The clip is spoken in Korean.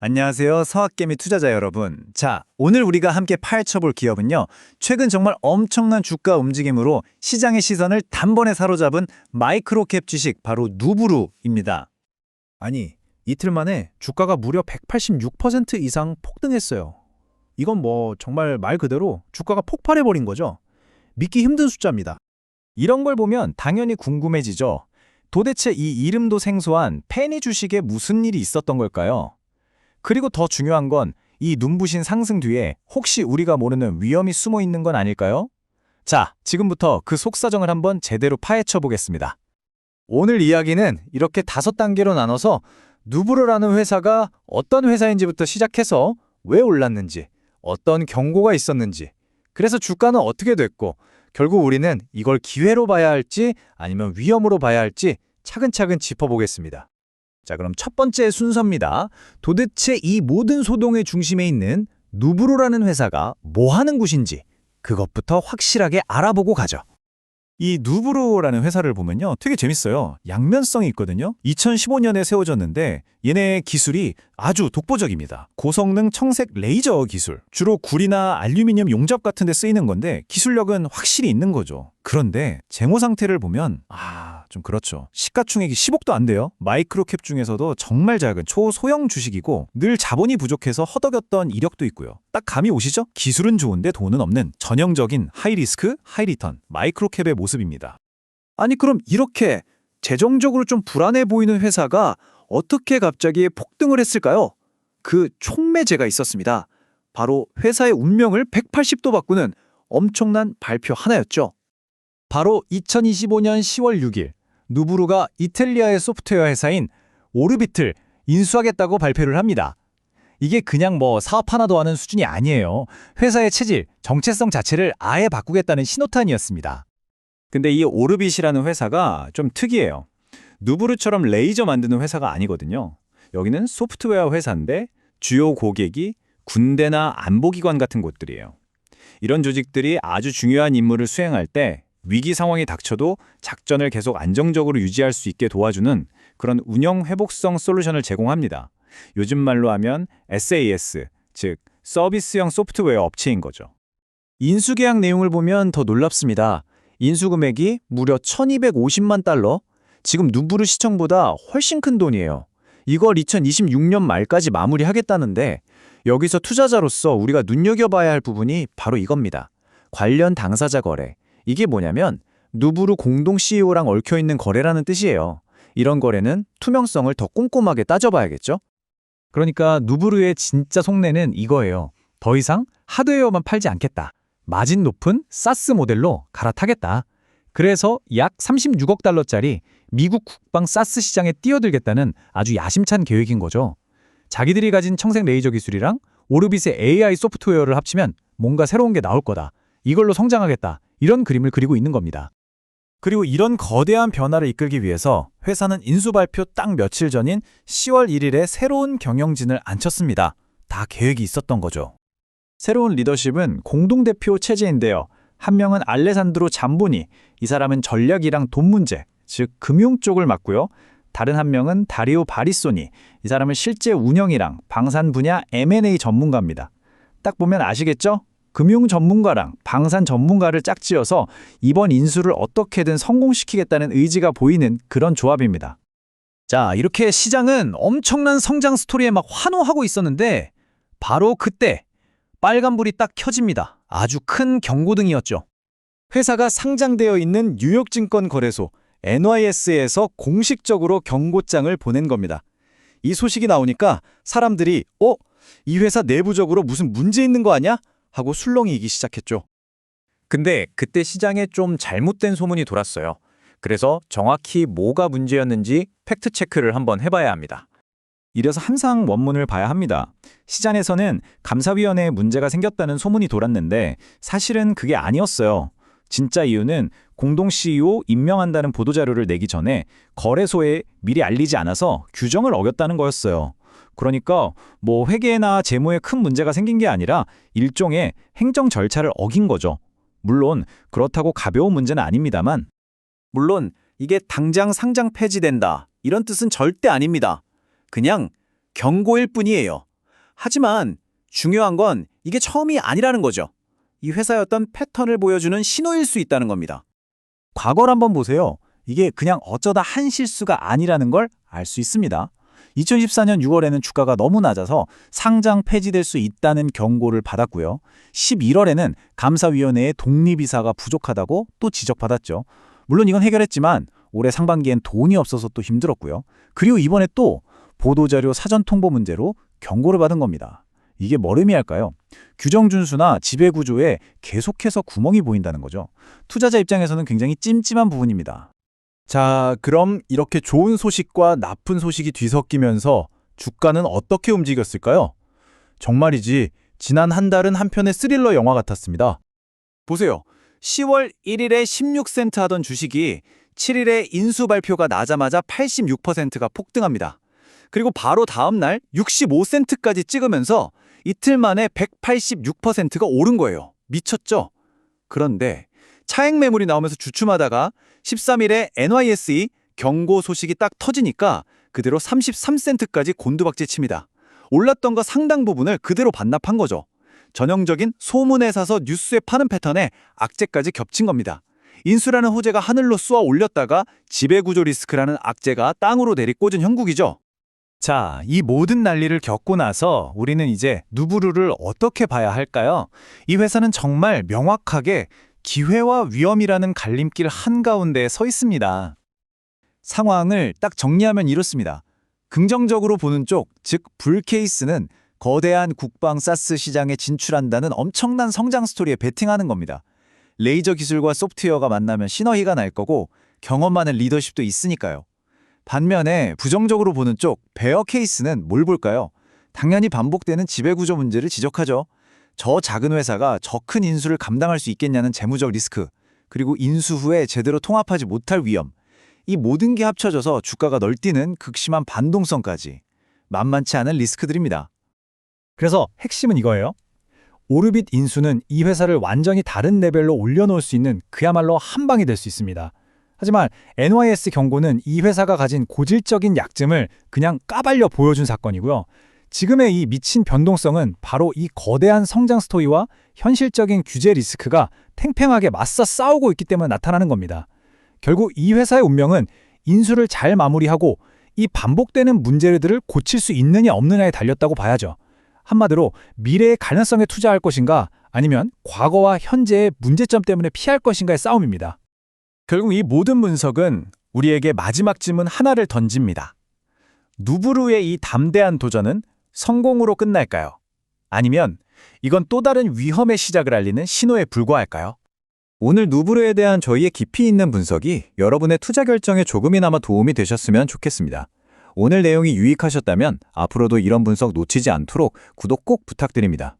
안녕하세요. 서학개미 투자자 여러분. 자, 오늘 우리가 함께 파헤쳐볼 기업은요. 최근 정말 엄청난 주가 움직임으로 시장의 시선을 단번에 사로잡은 마이크로캡 주식 바로 누브루입니다. 아니, 이틀 만에 주가가 무려 186% 이상 폭등했어요. 이건 뭐 정말 말 그대로 주가가 폭발해버린 거죠. 믿기 힘든 숫자입니다. 이런 걸 보면 당연히 궁금해지죠. 도대체 이 이름도 생소한 페니 주식에 무슨 일이 있었던 걸까요? 그리고 더 중요한 건 이 눈부신 상승 뒤에 혹시 우리가 모르는 위험이 숨어 있는 건 아닐까요? 자, 지금부터 그 속사정을 한번 제대로 파헤쳐 보겠습니다. 오늘 이야기는 이렇게 다섯 단계로 나눠서 누브르라는 회사가 어떤 회사인지부터 시작해서 왜 올랐는지, 어떤 경고가 있었는지, 그래서 주가는 어떻게 됐고, 결국 우리는 이걸 기회로 봐야 할지 아니면 위험으로 봐야 할지 차근차근 짚어보겠습니다. 자, 그럼 첫 번째 순서입니다. 도대체 이 모든 소동의 중심에 있는 누브로라는 회사가 뭐 하는 곳인지 그것부터 확실하게 알아보고 가죠. 이 누브로라는 회사를 보면요. 되게 재밌어요. 양면성이 있거든요. 2015년에 세워졌는데 얘네 기술이 아주 독보적입니다. 고성능 청색 레이저 기술. 주로 구리나 알루미늄 용접 같은 데 쓰이는 건데 기술력은 확실히 있는 거죠. 그런데 재무 상태를 보면 아, 좀 그렇죠. 시가총액이 10억도 안 돼요. 마이크로캡 중에서도 정말 작은 초소형 주식이고 늘 자본이 부족해서 허덕였던 이력도 있고요. 딱 감이 오시죠? 기술은 좋은데 돈은 없는 전형적인 하이리스크, 하이리턴, 마이크로캡의 모습입니다. 아니 그럼 이렇게 재정적으로 좀 불안해 보이는 회사가 어떻게 갑자기 폭등을 했을까요? 그 촉매제가 있었습니다. 바로 회사의 운명을 180도 바꾸는 엄청난 발표 하나였죠. 바로 2025년 10월 6일 누브루가 이탈리아의 소프트웨어 회사인 오르비틀 인수하겠다고 발표를 합니다. 이게 그냥 뭐 사업 하나 더 하는 수준이 아니에요. 회사의 체질, 정체성 자체를 아예 바꾸겠다는 신호탄이었습니다. 근데 이 오르빗이라는 회사가 좀 특이해요. 누브르처럼 레이저 만드는 회사가 아니거든요. 여기는 소프트웨어 회사인데 주요 고객이 군대나 안보기관 같은 곳들이에요. 이런 조직들이 아주 중요한 임무를 수행할 때 위기 상황이 닥쳐도 작전을 계속 안정적으로 유지할 수 있게 도와주는 그런 운영 회복성 솔루션을 제공합니다. 요즘 말로 하면 SAS, 즉 서비스형 소프트웨어 업체인 거죠. 인수 계약 내용을 보면 더 놀랍습니다. 인수 금액이 무려 1250만 달러? 지금 누브르 시청보다 훨씬 큰 돈이에요. 이걸 2026년 말까지 마무리하겠다는데 여기서 투자자로서 우리가 눈여겨봐야 할 부분이 바로 이겁니다. 관련 당사자 거래. 이게 뭐냐면 누브르 공동 CEO랑 얽혀있는 거래라는 뜻이에요. 이런 거래는 투명성을 더 꼼꼼하게 따져봐야겠죠? 그러니까 누브르의 진짜 속내는 이거예요. 더 이상 하드웨어만 팔지 않겠다. 마진 높은 사스 모델로 갈아타겠다. 그래서 약 36억 달러짜리 미국 국방 사스 시장에 뛰어들겠다는 아주 야심찬 계획인 거죠. 자기들이 가진 청색 레이저 기술이랑 오르빗의 AI 소프트웨어를 합치면 뭔가 새로운 게 나올 거다. 이걸로 성장하겠다. 이런 그림을 그리고 있는 겁니다. 그리고 이런 거대한 변화를 이끌기 위해서 회사는 인수 발표 딱 며칠 전인 10월 1일에 새로운 경영진을 앉혔습니다. 다 계획이 있었던 거죠. 새로운 리더십은 공동대표 체제인데요. 한 명은 알레산드로 잠보니, 이 사람은 전략이랑 돈 문제, 즉 금융 쪽을 맡고요. 다른 한 명은 다리오 바리소니, 이 사람은 실제 운영이랑 방산 분야 M&A 전문가입니다. 딱 보면 아시겠죠? 금융 전문가랑 방산 전문가를 짝지어서 이번 인수를 어떻게든 성공시키겠다는 의지가 보이는 그런 조합입니다. 자, 이렇게 시장은 엄청난 성장 스토리에 막 환호하고 있었는데 바로 그때 빨간불이 딱 켜집니다. 아주 큰 경고등이었죠. 회사가 상장되어 있는 뉴욕증권 거래소 NYS에서 공식적으로 경고장을 보낸 겁니다. 이 소식이 나오니까 사람들이 어? 이 회사 내부적으로 무슨 문제 있는 거 아니야? 하고 술렁이기 시작했죠. 근데 그때 시장에 좀 잘못된 소문이 돌았어요. 그래서 정확히 뭐가 문제였는지 팩트 체크를 한번 해봐야 합니다. 이래서 항상 원문을 봐야 합니다. 시장에서는 감사위원회에 문제가 생겼다는 소문이 돌았는데 사실은 그게 아니었어요. 진짜 이유는 공동 CEO 임명한다는 보도자료를 내기 전에 거래소에 미리 알리지 않아서 규정을 어겼다는 거였어요. 그러니까 뭐 회계나 재무에 큰 문제가 생긴 게 아니라 일종의 행정 절차를 어긴 거죠. 물론 그렇다고 가벼운 문제는 아닙니다만 물론 이게 당장 상장 폐지된다 이런 뜻은 절대 아닙니다. 그냥 경고일 뿐이에요. 하지만 중요한 건 이게 처음이 아니라는 거죠. 이 어떤 패턴을 보여주는 신호일 수 있다는 겁니다. 과거를 한번 보세요. 이게 그냥 어쩌다 한 실수가 아니라는 걸 알 수 있습니다. 2014년 6월에는 주가가 너무 낮아서 상장 폐지될 수 있다는 경고를 받았고요. 11월에는 감사위원회의 독립이사가 부족하다고 또 지적받았죠. 물론 이건 해결했지만 올해 상반기엔 돈이 없어서 또 힘들었고요. 그리고 이번에 또 보도자료 사전 통보 문제로 경고를 받은 겁니다. 이게 뭘 의미할까요? 규정 준수나 지배 구조에 계속해서 구멍이 보인다는 거죠. 투자자 입장에서는 굉장히 찜찜한 부분입니다. 자, 그럼 이렇게 좋은 소식과 나쁜 소식이 뒤섞이면서 주가는 어떻게 움직였을까요? 정말이지 지난 한 달은 한편의 스릴러 영화 같았습니다. 보세요. 10월 1일에 16센트 하던 주식이 7일에 인수 발표가 나자마자 86%가 폭등합니다. 그리고 바로 다음 날 65센트까지 찍으면서 이틀 만에 186%가 오른 거예요. 미쳤죠? 그런데 차익 매물이 나오면서 주춤하다가 13일에 NYSE 경고 소식이 딱 터지니까 그대로 33센트까지 곤두박질 칩니다. 올랐던 거 상당 부분을 그대로 반납한 거죠. 전형적인 소문에 사서 뉴스에 파는 패턴에 악재까지 겹친 겁니다. 인수라는 호재가 하늘로 쏘아 올렸다가 지배구조 리스크라는 악재가 땅으로 내리 꽂은 형국이죠. 자, 이 모든 난리를 겪고 나서 우리는 이제 누부루를 어떻게 봐야 할까요? 이 회사는 정말 명확하게 기회와 위험이라는 갈림길 한가운데에 서 있습니다. 상황을 딱 정리하면 이렇습니다. 긍정적으로 보는 쪽, 즉 불케이스는 거대한 국방 사스 시장에 진출한다는 엄청난 성장 스토리에 베팅하는 겁니다. 레이저 기술과 소프트웨어가 만나면 시너기가 날 거고 경험 많은 리더십도 있으니까요. 반면에 부정적으로 보는 쪽 베어 케이스는 뭘 볼까요? 당연히 반복되는 지배구조 문제를 지적하죠. 저 작은 회사가 저 큰 인수를 감당할 수 있겠냐는 재무적 리스크, 그리고 인수 후에 제대로 통합하지 못할 위험. 이 모든 게 합쳐져서 주가가 널뛰는 극심한 반동성까지 만만치 않은 리스크들입니다. 그래서 핵심은 이거예요. 오르빗 인수는 이 회사를 완전히 다른 레벨로 올려놓을 수 있는 그야말로 한 방이 될 수 있습니다. 하지만 NYS 경고는 이 회사가 가진 고질적인 약점을 그냥 까발려 보여준 사건이고요. 지금의 이 미친 변동성은 바로 이 거대한 성장 스토리와 현실적인 규제 리스크가 팽팽하게 맞서 싸우고 있기 때문에 나타나는 겁니다. 결국 이 회사의 운명은 인수를 잘 마무리하고 이 반복되는 문제들을 고칠 수 있느냐 없느냐에 달렸다고 봐야죠. 한마디로 미래의 가능성에 투자할 것인가 아니면 과거와 현재의 문제점 때문에 피할 것인가의 싸움입니다. 결국 이 모든 분석은 우리에게 마지막 질문 하나를 던집니다. 누브루의 이 담대한 도전은 성공으로 끝날까요? 아니면 이건 또 다른 위험의 시작을 알리는 신호에 불과할까요? 오늘 누브루에 대한 저희의 깊이 있는 분석이 여러분의 투자 결정에 조금이나마 도움이 되셨으면 좋겠습니다. 오늘 내용이 유익하셨다면 앞으로도 이런 분석 놓치지 않도록 구독 꼭 부탁드립니다.